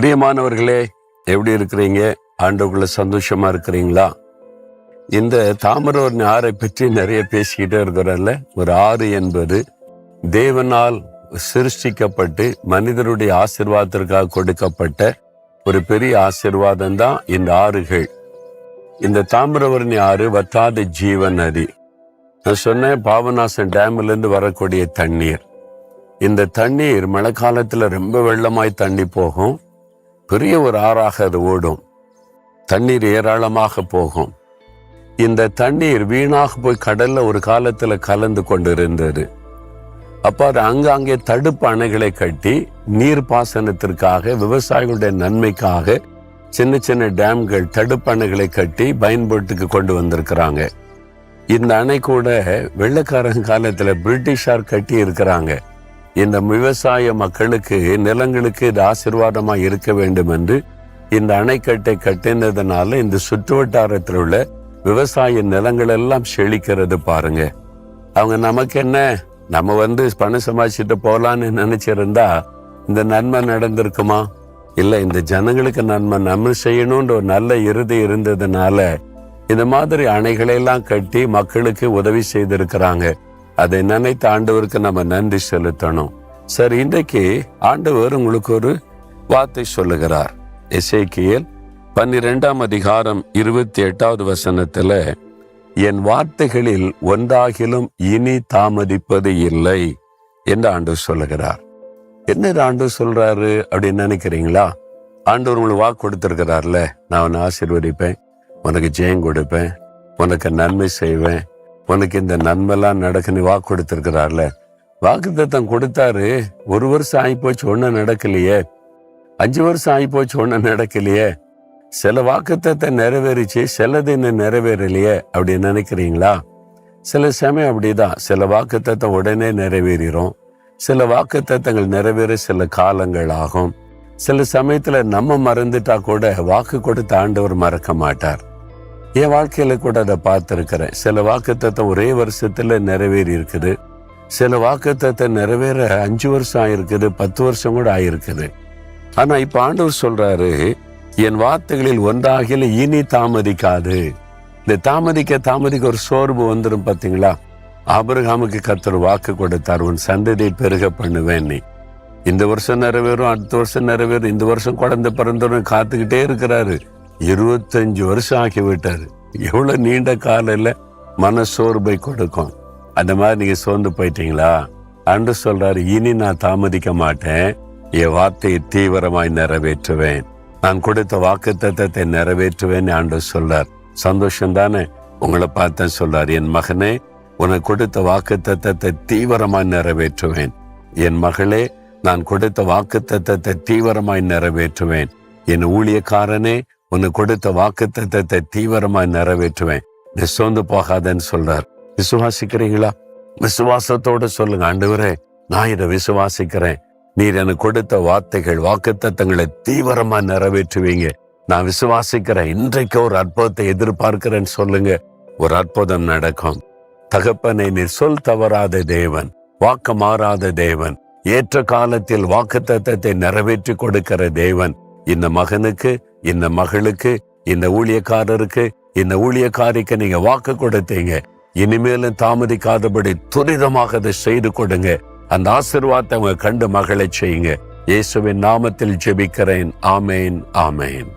பிரியமானவர்களே எப்படி இருக்கிறீங்க? ஆண்டவுக்குள்ள சந்தோஷமா இருக்கிறீங்களா? இந்த தாமிரவர்ணி ஆறை பற்றி நிறைய பேசிக்கிட்டே இருக்கிறார்ல. ஒரு ஆறு என்பது தேவனால் சிருஷ்டிக்கப்பட்டு மனிதருடைய ஆசிர்வாதத்திற்காக கொடுக்கப்பட்ட ஒரு பெரிய ஆசிர்வாதம் தான் இந்த ஆறுகள். இந்த தாமிரவரணி ஆறு வற்றாத ஜீவன் நதி. நான் சொன்னேன் பாபநாசன் டேம்ல இருந்து வரக்கூடிய தண்ணீர். இந்த தண்ணீர் மழை காலத்துல ரொம்ப வெள்ளமாய் தண்ணி போகும். பெரிய ஒரு ஆறாக அது ஓடும். தண்ணீர் ஏராளமாக போகும். இந்த தண்ணீர் வீணாக போய் கடல்ல ஒரு காலத்துல கலந்து கொண்டிருந்தது. அப்போ அது அங்கங்கே தடுப்பு அணைகளை கட்டி நீர் பாசனத்திற்காக விவசாயிகளுடைய நன்மைக்காக சின்ன சின்ன டேம்கள் தடுப்பணைகளை கட்டி பயன்பாட்டுக்கு கொண்டு வந்திருக்கிறாங்க. இந்த அணை கூட வெள்ளக்காரங்க காலத்துல பிரிட்டிஷார் கட்டி இருக்கிறாங்க இந்த விவசாய மக்களுக்கு நிலங்களுக்கு இது ஆசிர்வாதமா இருக்க வேண்டும் என்று இந்த அணைக்கட்டை கட்டினதுனால இந்த சுற்று வட்டாரத்தில் உள்ள விவசாய நிலங்கள் எல்லாம் செழிக்கிறது பாருங்க. அவங்க நமக்கு என்ன? நம்ம வந்து பணம் சம்பாதிச்சுட்டு போலான்னு நினைச்சிருந்தா இந்த நன்மை நடந்திருக்குமா? இல்லை இந்த ஜனங்களுக்கு நன்மை நம்ம செய்யணும்ன்ற ஒரு நல்ல இறுதி இருந்ததுனால இந்த மாதிரி அணைகளையெல்லாம் கட்டி மக்களுக்கு உதவி செய்திருக்கிறாங்க. அதை நினைத்த ஆண்டவருக்கு நம்ம நன்றி செலுத்தணும். சரி இன்றைக்கு ஆண்டவர் உங்களுக்கு ஒரு வார்த்தை சொல்லுகிறார். எசேக்கியல் பன்னிரெண்டாம் அதிகாரம் இருபத்தி எட்டாவது வசனத்துல என் வார்த்தைகளில் ஒன்றாகிலும் இனி தாமதிப்பது இல்லை என்று ஆண்டு சொல்லுகிறார். என்ன ஆண்டு சொல்றாரு அப்படின்னு நினைக்கிறீங்களா? ஆண்டவர் உங்களுக்கு வாக்கு கொடுத்துருக்கிறார்ல. நான் உன்னை ஆசீர்வதிப்பேன். உனக்கு ஜெயம் கொடுப்பேன். உனக்கு நன்மை செய்வேன். உனக்கு இந்த நன்மைலாம் நடக்குன்னு வாக்கு கொடுத்துருக்கிறார்ல. வாக்கு தத்தம் கொடுத்தாரு. ஒரு வருஷம் ஆகி போச்சு நடக்கலையே. அஞ்சு வருஷம் ஆகி போச்சு நடக்கலையே. சில வாக்குத்தத்தை நிறைவேறிச்சு சிலது இன்னும் நிறைவேறலையே அப்படின்னு நினைக்கிறீங்களா? சில சமயம் அப்படிதான். சில வாக்குத்தத்தை உடனே நிறைவேறிடும் சில வாக்குத்தத்தங்கள் நிறைவேற சில காலங்கள் ஆகும் சில சமயத்தில் நம்ம மறந்துட்டா கூட வாக்கு கொடுத்த ஆண்டவர் மறக்க மாட்டார். என் வாழ்க்கையில கூட அதை பார்த்துருக்கிறேன். சில வாக்குத்தத்தம் ஒரே வருஷத்துல நிறைவேறி இருக்குது. சில வாக்குத்தத்தை நிறைவேற அஞ்சு வருஷம் ஆயிருக்குது பத்து வருஷம் கூட ஆயிருக்குது. ஆனா இப்ப ஆண்டவர் சொல்றாரு என் வார்த்தைகளில் ஒன்றாகில இனி தாமதிக்காது. இந்த தாமதிக்க தாமதிக்க ஒரு சோர்வு வந்துடும் பார்த்தீங்களா ஆபிரகாமுக்கு கத்தர் வாக்கு கொடுத்தார் உன் சந்ததியை பெருக பண்ணுவேன் நீ. இந்த வருஷம் நிறைவேறும் அடுத்த வருஷம் நிறைவேறும் இந்த வருஷம் குழந்தை பிறந்தவரும் காத்துக்கிட்டே இருக்கிறாரு. இருபத்தஞ்சு வருஷம் ஆக்கி விட்டாரு எவ்வளவு நீண்ட காலையில் மன சோர்வை கொடுக்கும். அந்த மாதிரி நீங்க சோர்ந்து போயிட்டீங்களா? அன்று சொல்றாரு இனி நான் தாமதிக்க மாட்டேன். என் வார்த்தையை தீவிரமாய் நிறைவேற்றுவேன். நான் கொடுத்த வாக்கு தத்தத்தை நிறைவேற்றுவேன் ஆண்டு சொல்றார் சந்தோஷம் தானே? உங்களை பார்த்தேன் சொல்றார் என் மகனே உனக்கு கொடுத்த வாக்கு தத்தத்தை தீவிரமாய் நிறைவேற்றுவேன். என் மகளே நான் கொடுத்த வாக்கு தத்தத்தை தீவிரமாய் நிறைவேற்றுவேன். என் ஊழியக்காரனே உனக்கு கொடுத்த வாக்கு தத்தத்தை தீவிரமாய் நிறைவேற்றுவேன். நீ சோர்ந்து போகாதன்னு சொல்றார். விசுவாசிக்கிறீங்களா விசுவாசத்தோட சொல்லுங்க ஆண்டவரே நான் இதை விசுவாசிக்கிறேன். நீர் எனக்கு கொடுத்த வார்த்தைகள் வாக்குத்தத்தங்களை தீவிரமா நிறைவேற்றுவீங்க. நான் விசுவாசிக்கிறேன். இன்றைக்கு ஒரு அற்புதத்தை எதிர்பார்க்கிறேன்னு சொல்லுங்க. ஒரு அற்புதம் நடக்கும். தகப்பனை நீர் சொல் தவறாத தேவன் வாக்கு மாறாத தேவன் ஏற்ற காலத்தில் வாக்குத்தத்தத்தை நிறைவேற்றி கொடுக்கிற தேவன் இந்த மகனுக்கு இந்த மகளுக்கு இந்த ஊழியக்காரருக்கு இந்த ஊழியக்காரிக்கு நீங்க வாக்கு கொடுத்தீங்க. இனிமேலும் தாமதிக்காதபடி துரிதமாக அதை செய்து கொடுங்க. அந்த ஆசிர்வாதத்தை அவங்க கண்டு மகளை செய்யுங்க. இயேசுவின் நாமத்தில் ஜெபிக்கிறேன். ஆமேன் ஆமேன்.